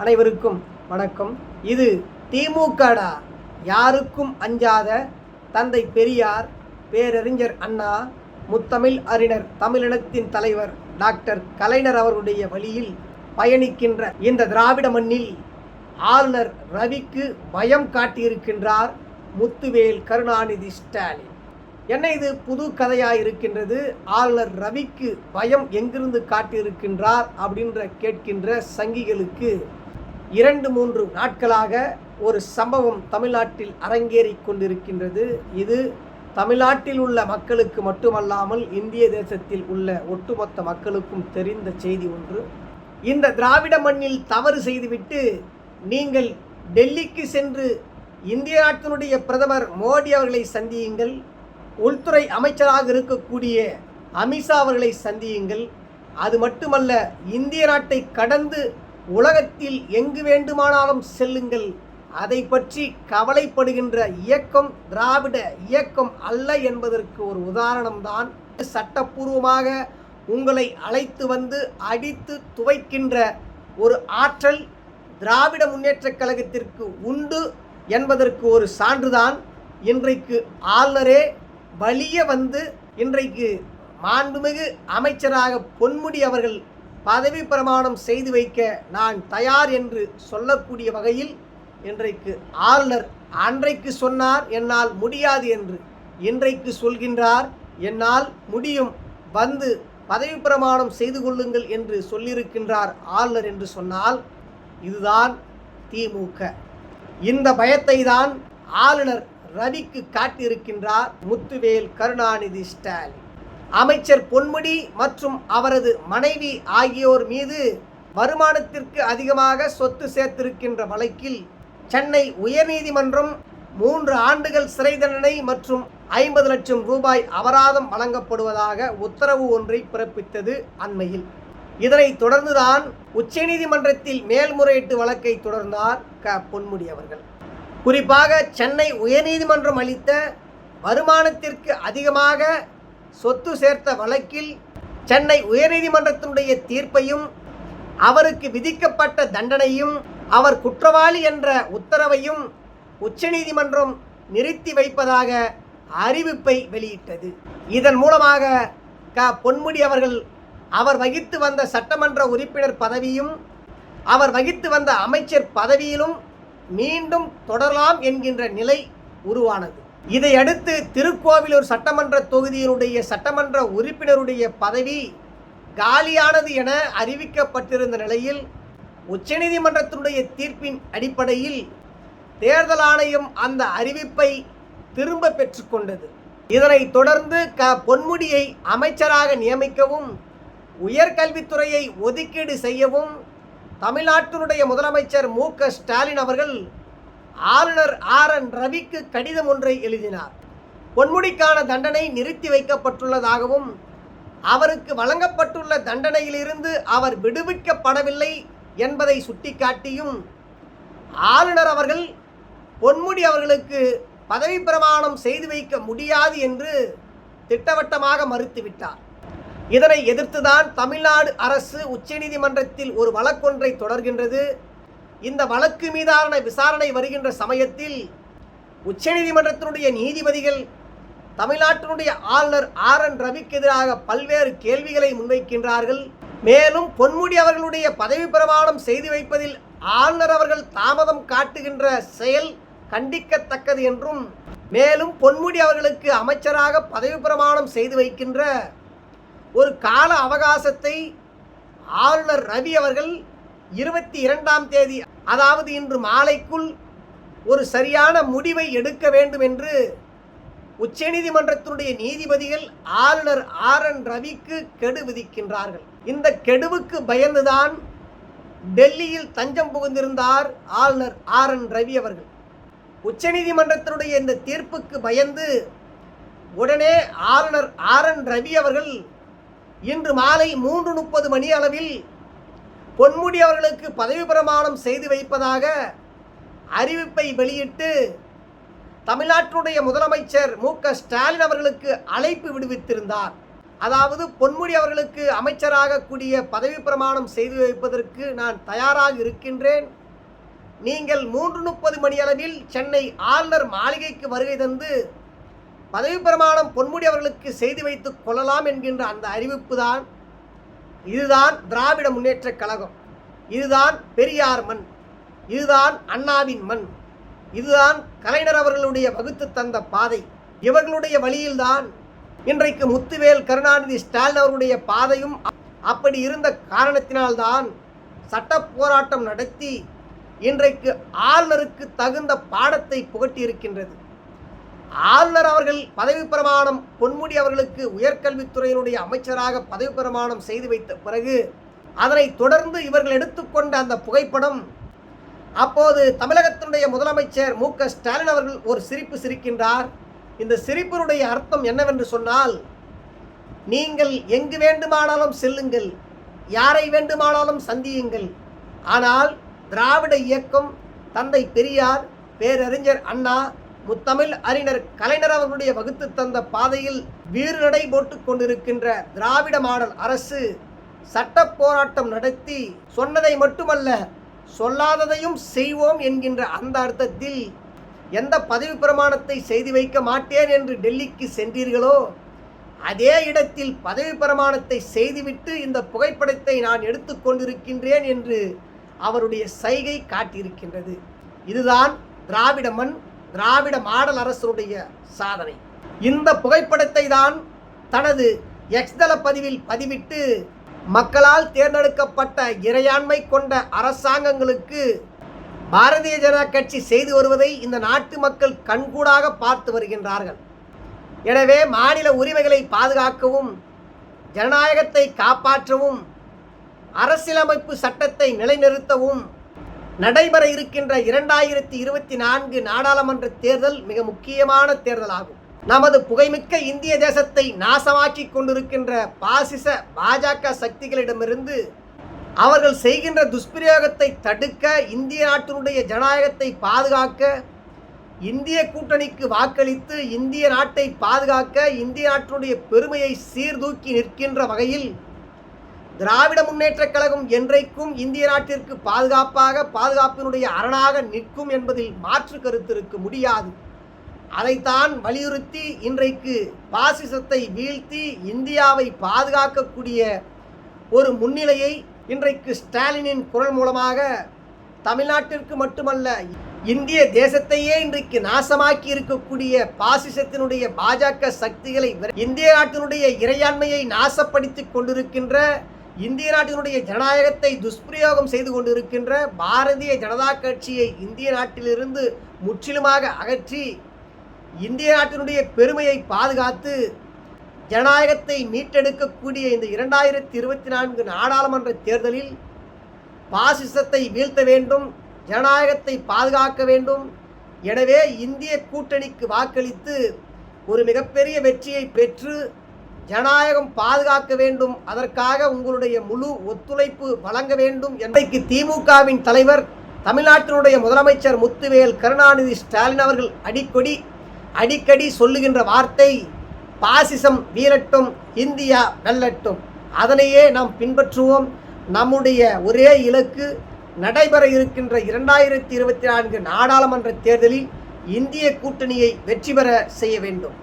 அனைவருக்கும் வணக்கம். இது திமுகடா. யாருக்கும் அஞ்சாத தந்தை பெரியார் பேரறிஞர் அண்ணா முத்தமிழ் அறிஞர் தமிழினத்தின் தலைவர் டாக்டர் கலைஞர் அவர்களுடைய வழியில் பயணிக்கின்ற இந்த திராவிட மண்ணில் ஆளுநர் ரவிக்கு பயம் காட்டியிருக்கின்றார் முத்துவேல் கருணாநிதி ஸ்டாலின். என்ன இது? புது கதையாக இருக்கின்றது. ஆளுநர் ரவிக்கு பயம் எங்கிருந்து காட்டியிருக்கின்றார் அப்படின்ற கேட்கின்ற சங்கிகளுக்கு இரண்டு மூன்று நாட்களாக ஒரு சம்பவம் தமிழ்நாட்டில் அரங்கேறி கொண்டிருக்கின்றது. இது தமிழ்நாட்டில் உள்ள மக்களுக்கு மட்டுமல்லாமல் இந்திய தேசத்தில் உள்ள ஒட்டுமொத்த மக்களுக்கும் தெரிந்த செய்தி ஒன்று. இந்த திராவிட மண்ணில் தவறு செய்துவிட்டு நீங்கள் டெல்லிக்கு சென்று இந்திய நாட்டினுடைய பிரதமர் மோடி அவர்களை சந்தியுங்கள். உள்துறை அமைச்சராக இருக்கக்கூடிய அமித்ஷா அவர்களை சந்தியுங்கள். அது மட்டுமல்ல இந்திய நாட்டை கடந்து உலகத்தில் எங்கு வேண்டுமானாலும் செல்லுங்கள். அதை பற்றி கவலைப்படுகின்ற இயக்கம் திராவிட இயக்கம் அல்ல என்பதற்கு ஒரு உதாரணம்தான். சட்டப்பூர்வமாக உங்களை அழைத்து வந்து அடித்து துவைக்கின்ற ஒரு ஆற்றல் திராவிட முன்னேற்றக் கழகத்திற்கு உண்டு என்பதற்கு ஒரு சான்றுதான். இன்றைக்கு ஆளுநரே வலிய வந்து இன்றைக்கு மாண்புமிகு அமைச்சராக பொன்முடி அவர்கள் பதவி பிரமாணம் செய்து வைக்க நான் தயார் என்று சொல்லக்கூடிய வகையில் இன்றைக்கு ஆளுநர் அன்றைக்கு சொன்னார் என்னால் முடியாது என்று இன்றைக்கு சொல்கின்றார். என்னால் முடியும் வந்து பதவி பிரமாணம் செய்து கொள்ளுங்கள் என்று சொல்லியிருக்கின்றார் ஆளுநர் என்று சொன்னால் இதுதான் திமுக இந்த பயத்தை தான் ஆளுநர் ரவிக்கு காட்டியிருக்கின்றார் முத்துவேல் கருணாநிதி ஸ்டாலின். அமைச்சர் பொன்முடி மற்றும் அவரது மனைவி ஆகியோர் மீது வருமானத்திற்கு அதிகமாக சொத்து சேர்த்திருக்கின்ற வழக்கில் சென்னை உயர்நீதிமன்றம் மூன்று ஆண்டுகள் சிறை தண்டனை மற்றும் ஐம்பது லட்சம் ரூபாய் அபராதம் வழங்கப்படுவதாக உத்தரவு ஒன்றை பிறப்பித்தது அண்மையில். இதனைத் தொடர்ந்துதான் உச்சநீதிமன்றத்தில் மேல்முறையீட்டு வழக்கை தொடர்ந்தார் க. பொன்முடி அவர்கள். குறிப்பாக சென்னை உயர்நீதிமன்றம் அளித்த வருமானத்திற்கு அதிகமாக சொத்து சேர்த்த வழக்கில் சென்னை உயர்நீதிமன்றத்தினுடைய தீர்ப்பையும் அவருக்கு விதிக்கப்பட்ட தண்டனையும் அவர் குற்றவாளி என்ற உத்தரவையும் உச்சநீதிமன்றம் நிறுத்தி வைப்பதாக அறிவிப்பை வெளியிட்டது. இதன் மூலமாக க. பொன்முடி அவர்கள் அவர் வகித்து வந்த சட்டமன்ற உறுப்பினர் பதவியும் அவர் வகித்து வந்த அமைச்சர் பதவியிலும் மீண்டும் தொடரலாம் என்கின்ற நிலை உருவானது. இதையடுத்து திருக்கோவிலூர் சட்டமன்ற தொகுதியினுடைய சட்டமன்ற உறுப்பினருடைய பதவி காலியானது என அறிவிக்கப்பட்டிருந்த நிலையில் உச்சநீதிமன்றத்தினுடைய தீர்ப்பின் அடிப்படையில் தேர்தல் ஆணையம் அந்த அறிவிப்பை திரும்ப பெற்றுக்கொண்டது. இதனைத் தொடர்ந்து க. பொன்முடியை அமைச்சராக நியமிக்கவும் உயர்கல்வித்துறையை ஒதுக்கீடு செய்யவும் தமிழ்நாட்டினுடைய முதலமைச்சர் மு. க. ஸ்டாலின் அவர்கள் ஆளுநர் ஆர் என் ரவிக்கு கடிதம் ஒன்றை எழுதினார். பொன்முடிக்கான தண்டனை நிறுத்தி வைக்கப்பட்டுள்ளதாகவும் அவருக்கு வழங்கப்பட்டுள்ள தண்டனையிலிருந்து அவர் விடுவிக்கப்படவில்லை என்பதை சுட்டிக்காட்டியும் ஆளுநர் அவர்கள் பொன்முடி அவர்களுக்கு பதவி பிரமாணம் செய்து வைக்க முடியாது என்று திட்டவட்டமாக மறுத்துவிட்டார். இதனை எதிர்த்துதான் தமிழ்நாடு அரசு உச்சநீதிமன்றத்தில் ஒரு வழக்கொன்றை தொடர்கின்றது. இந்த வழக்கு மீதான விசாரணை வருகின்ற சமயத்தில் உச்சநீதிமன்றத்தினுடைய நீதிபதிகள் தமிழ்நாட்டினுடைய ஆளுநர் ஆர் என் ரவிக்கு எதிராக பல்வேறு கேள்விகளை முன்வைக்கின்றார்கள். மேலும் பொன்முடி அவர்களுடைய பதவி பிரமாணம் செய்து வைப்பதில் ஆளுநர் அவர்கள் தாமதம் காட்டுகின்ற செயல் கண்டிக்கத்தக்கது என்றும் மேலும் பொன்முடி அவர்களுக்கு அமைச்சராக பதவி பிரமாணம் செய்து வைக்கின்ற ஒரு கால அவகாசத்தை ஆளுநர் ரவி அவர்கள் இருபத்தி இரண்டாம் தேதி அதாவது இன்று மாலைக்குள் ஒரு சரியான முடிவை எடுக்க வேண்டும் என்று உச்சநீதிமன்றத்தினுடைய நீதிபதிகள் ஆளுநர் ஆர் என் ரவிக்கு கெடு விதிக்கின்றார்கள். இந்த கெடுவுக்கு பயந்துதான் டெல்லியில் தஞ்சம் புகுந்திருந்தார் ஆளுநர் ஆர் என் ரவி அவர்கள். உச்சநீதிமன்றத்தினுடைய இந்த தீர்ப்புக்கு பயந்து உடனே ஆளுநர் ஆர் என் ரவி அவர்கள் இன்று மாலை மூன்று முப்பது மணி அளவில் பொன்முடி அவர்களுக்கு பதவி பிரமாணம் செய்து வைப்பதாக அறிவிப்பை வெளியிட்டு தமிழ்நாட்டினுடைய முதலமைச்சர் மு க ஸ்டாலின் அவர்களுக்கு அழைப்பு விடுவித்திருந்தார். அதாவது பொன்முடி அவர்களுக்கு அமைச்சராக கூடிய பதவி பிரமாணம் செய்து வைப்பதற்கு நான் தயாராக இருக்கின்றேன். நீங்கள் மூன்று முப்பது மணியளவில் சென்னை ஆளுநர் மாளிகைக்கு வருகை தந்து பதவி பிரமாணம் பொன்முடி அவர்களுக்கு செய்து வைத்துக் கொள்ளலாம் என்கின்ற அந்த அறிவிப்பு தான் இதுதான் திராவிட முன்னேற்றக் கழகம். இதுதான் பெரியார் மண். இதுதான் அண்ணாவின் மண். இதுதான் கலைஞர் அவர்களுடைய வகுத்து தந்த பாதை. இவர்களுடைய வழியில்தான் இன்றைக்கு முத்துவேல் கருணாநிதி ஸ்டாலின் அவருடைய பாதையும் அப்படி இருந்த காரணத்தினால்தான் சட்ட போராட்டம் நடத்தி இன்றைக்கு ஆளுநருக்கு தகுந்த பாடத்தை புகட்டி இருக்கின்றது ஆளுநர் அவர்கள் பதவி பிரமாணம் பொன்முடி அவர்களுக்கு உயர்கல்வித்துறையினுடைய அமைச்சராக பதவி பிரமாணம் செய்து வைத்த பிறகு அதனை தொடர்ந்து இவர்கள் எடுத்துக்கொண்ட அந்த புகைப்படம் அப்போது தமிழகத்தினுடைய முதலமைச்சர் மு க ஸ்டாலின் அவர்கள் ஒரு சிரிப்பு சிரிக்கின்றார். இந்த சிரிப்பினுடைய அர்த்தம் என்னவென்று சொன்னால் நீங்கள் எங்கு வேண்டுமானாலும் செல்லுங்கள் யாரை வேண்டுமானாலும் சந்தியுங்கள். ஆனால் திராவிட இயக்கம் தந்தை பெரியார் பேரறிஞர் அண்ணா முத்தமிழ் அறிஞர் கலைஞர் அவர்களுடைய வகுத்து தந்த பாதையில் வீறு நடை போட்டுக் கொண்டிருக்கின்ற திராவிட மாடல் அரசு சட்ட போராட்டம் நடத்தி சொன்னதை மட்டுமல்ல சொல்லாததையும் செய்வோம் என்கின்ற அந்த அர்த்தத்தில் எந்த பதவி பிரமாணத்தை செய்து வைக்க மாட்டேன் என்று டெல்லிக்கு சென்றீர்களோ அதே இடத்தில் பதவி பிரமாணத்தை செய்துவிட்டு இந்த புகைப்படத்தை நான் எடுத்துக்கொண்டிருக்கின்றேன் என்று அவருடைய சைகை காட்டியிருக்கின்றது. இதுதான் திராவிட மண் திராவிட மாடல் அரசருடைய சாதனை. இந்த புகைப்படத்தை தான் தனது எக்ஸ்தல பதிவில் பதிவிட்டு மக்களால் தேர்ந்தெடுக்கப்பட்ட இறையாண்மை கொண்ட அரசாங்கங்களுக்கு பாரதிய ஜனதா கட்சி செய்து வருவதை இந்த நாட்டு மக்கள் கண்கூடாக பார்த்து வருகின்றார்கள். எனவே மாநில உரிமைகளை பாதுகாக்கவும் ஜனநாயகத்தை காப்பாற்றவும் அரசியலமைப்பு சட்டத்தை நிலைநிறுத்தவும் நடைபெற இருக்கின்ற இரண்டாயிரத்தி இருபத்தி நான்கு நாடாளுமன்ற தேர்தல் மிக முக்கியமான தேர்தலாகும். நமது புகைமிக்க இந்திய தேசத்தை நாசமாக்கி கொண்டிருக்கின்ற பாசிச பாஜக சக்திகளிடமிருந்து அவர்கள் செய்கின்ற துஷ்பிரயோகத்தை தடுக்க இந்திய நாட்டினுடைய ஜனநாயகத்தை பாதுகாக்க இந்திய கூட்டணிக்கு வாக்களித்து இந்திய நாட்டை பாதுகாக்க இந்திய நாட்டினுடைய பெருமையை சீர்தூக்கி நிற்கின்ற வகையில் திராவிட முன்னேற்றக் கழகம் என்றைக்கும் இந்திய நாட்டிற்கு பாதுகாப்பாக பாதுகாப்பினுடைய அரணாக நிற்கும் என்பதில் மாற்று கருத்து இருக்க முடியாது. அதைத்தான் வலியுறுத்தி இன்றைக்கு பாசிசத்தை வீழ்த்தி இந்தியாவை பாதுகாக்கக்கூடிய ஒரு முன்னிலையை இன்றைக்கு ஸ்டாலினின் குரல் மூலமாக தமிழ்நாட்டிற்கு மட்டுமல்ல இந்திய தேசத்தையே இன்றைக்கு நாசமாக்கி இருக்கக்கூடிய பாசிசத்தினுடைய பாஜக சக்திகளை இந்திய நாட்டினுடைய இறையாண்மையை நாசப்படுத்தி கொண்டிருக்கின்ற இந்திய நாட்டினுடைய ஜனநாயகத்தை துஷ்பிரயோகம் செய்து கொண்டிருக்கின்ற பாரதிய ஜனதா கட்சியை இந்திய நாட்டிலிருந்து முற்றிலுமாக அகற்றி இந்திய நாட்டினுடைய பெருமையை பாதுகாத்து ஜனநாயகத்தை மீட்டெடுக்கக்கூடிய இந்த இரண்டாயிரத்தி இருபத்தி நான்கு நாடாளுமன்ற தேர்தலில் பாசிசத்தை வீழ்த்த வேண்டும் ஜனநாயகத்தை பாதுகாக்க வேண்டும். எனவே இந்திய கூட்டணிக்கு வாக்களித்து ஒரு மிகப்பெரிய வெற்றியை பெற்று ஜனநாயகம் பாதுகாக்க வேண்டும். அதற்காக உங்களுடைய முழு ஒத்துழைப்பு வழங்க வேண்டும் என்றைக்கு திமுகவின் தலைவர் தமிழ்நாட்டினுடைய முதலமைச்சர் முத்துவேல் கருணாநிதி ஸ்டாலின் அவர்கள் அடிக்கடி அடிக்கடி சொல்லுகின்ற வார்த்தை பாசிசம் வீரட்டும் இந்தியா வெல்லட்டும். அதனையே நாம் பின்பற்றுவோம். நம்முடைய ஒரே இலக்கு நடைபெற இருக்கின்ற இரண்டாயிரத்தி இருபத்தி நான்கு நாடாளுமன்ற தேர்தலில் இந்திய கூட்டணியை வெற்றி பெற செய்ய வேண்டும்.